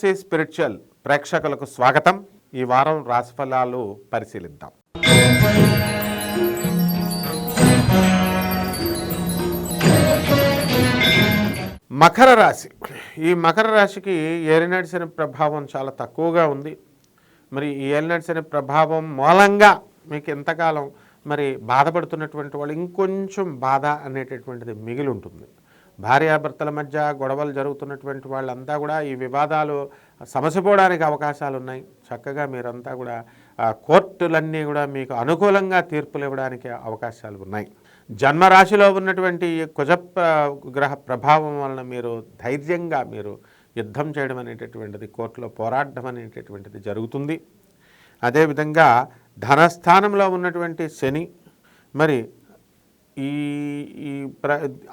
Spiritual ప్రేక్షకులకు స్వాగతం. ఈ వారం రాశిఫలాలు పరిశీలిద్దాం. మకర రాశి. ఈ మకర రాశికి ఏలినాటి శని ప్రభావం చాలా తక్కువగా ఉంది. మరి ఈ ఏలినాటి శని ప్రభావం మూలంగా మీకు ఎంతకాలం మరి బాధపడుతున్నటువంటి వాళ్ళు ఇంకొంచెం బాధ అనేటటువంటిది మిగిలి ఉంటుంది. భార్యాభర్తల మధ్య గొడవలు జరుగుతున్నటువంటి వాళ్ళంతా కూడా ఈ వివాదాలు సమసిపోవడానికి అవకాశాలు ఉన్నాయి. చక్కగా మీరంతా కూడా కోర్టులన్నీ కూడా మీకు అనుకూలంగా తీర్పులు ఇవ్వడానికి అవకాశాలు ఉన్నాయి. జన్మరాశిలో ఉన్నటువంటి కుజ గ్రహ ప్రభావం వలన మీరు ధైర్యంగా మీరు యుద్ధం చేయడం అనేటటువంటిది కోర్టులో పోరాడడం అనేటటువంటిది జరుగుతుంది. అదేవిధంగా ధనస్థానంలో ఉన్నటువంటి శని మరి ఈ ఈ ప్ర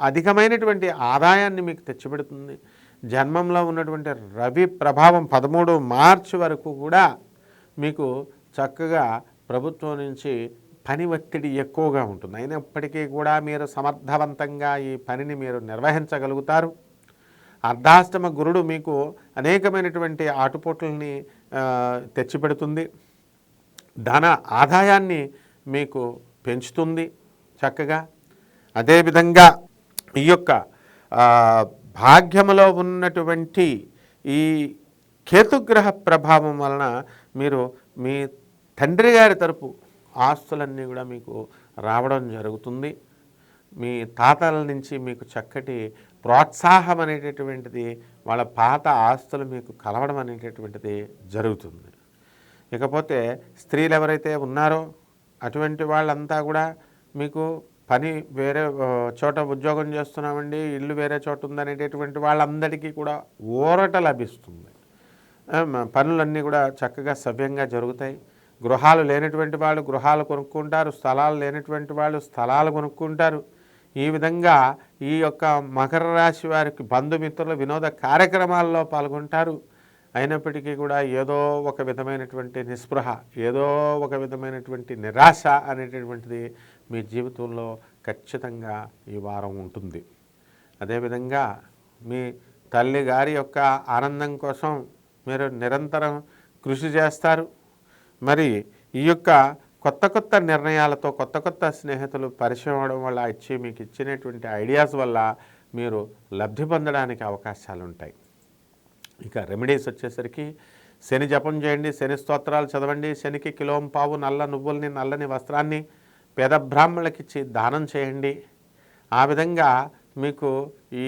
అధికమైనటువంటి ఆదాయాన్ని మీకు తెచ్చిపెడుతుంది. జన్మంలో ఉన్నటువంటి రవి ప్రభావం పదమూడు మార్చి వరకు కూడా మీకు చక్కగా ప్రభుత్వం నుంచి పని ఒత్తిడి ఎక్కువగా ఉంటుంది. అయినప్పటికీ కూడా మీరు సమర్థవంతంగా ఈ పనిని మీరు నిర్వహించగలుగుతారు. అర్ధాష్టమ గురుడు మీకు అనేకమైనటువంటి ఆటుపోట్లని తెచ్చిపెడుతుంది. ధన ఆదాయాన్ని మీకు పెంచుతుంది చక్కగా. అదేవిధంగా ఈ యొక్క భాగ్యములో ఉన్నటువంటి ఈ కేతుగ్రహ ప్రభావం వలన మీరు మీ తండ్రి గారి తరపు ఆస్తులన్నీ కూడా మీకు రావడం జరుగుతుంది. మీ తాతల నుంచి మీకు చక్కటి ప్రోత్సాహం అనేటటువంటిది వాళ్ళ పాత ఆస్తులు మీకు కలవడం అనేటటువంటిది జరుగుతుంది. ఇకపోతే స్త్రీలు ఎవరైతే ఉన్నారో అటువంటి వాళ్ళంతా కూడా మీకు పని వేరే చోట ఉద్యోగం చేస్తున్నామండి ఇల్లు వేరే చోట ఉందనేటటువంటి వాళ్ళందరికీ కూడా ఊరట లభిస్తుంది. పనులన్నీ కూడా చక్కగా సవ్యంగా జరుగుతాయి. గృహాలు లేనటువంటి వాళ్ళు గృహాలు కొనుక్కుంటారు స్థలాలు లేనటువంటి వాళ్ళు స్థలాలు కొనుక్కుంటారు. ఈ విధంగా ఈ యొక్క మకర రాశి వారికి బంధుమిత్రుల వినోద కార్యక్రమాల్లో పాల్గొంటారు. అయినప్పటికీ కూడా ఏదో ఒక విధమైనటువంటి నిస్పృహ ఏదో ఒక విధమైనటువంటి నిరాశ అనేటటువంటిది మీ జీవితంలో ఖచ్చితంగా ఈ వారం ఉంటుంది. అదేవిధంగా మీ తల్లి గారి యొక్క ఆనందం కోసం మీరు నిరంతరం కృషి చేస్తారు. మరి ఈ యొక్క కొత్త కొత్త నిర్ణయాలతో కొత్త కొత్త స్నేహితులు పరిచయం అవడం వల్ల ఇచ్చి మీకు ఇచ్చినటువంటి ఐడియాస్ వల్ల మీరు లబ్ధి పొందడానికి అవకాశాలు ఉంటాయి ఇక రెమెడీస్ వచ్చేసరికి శని జపం చేయండి శని స్తోత్రాలు చదవండి శనికి కిలోం పావు నల్ల నువ్వుల్ని నల్లని వస్త్రాన్ని పేద బ్రాహ్మణులకిచ్చి దానం చేయండి. ఆ విధంగా మీకు ఈ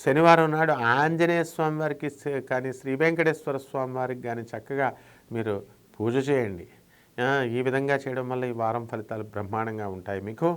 శనివారం నాడు ఆంజనేయ స్వామి వారికి కానీ శ్రీ వెంకటేశ్వర స్వామి వారికి కానీ చక్కగా మీరు పూజ చేయండి. ఈ విధంగా చేయడం వల్ల ఈ వారం ఫలితాలు బ్రహ్మాండంగా ఉంటాయి మీకు.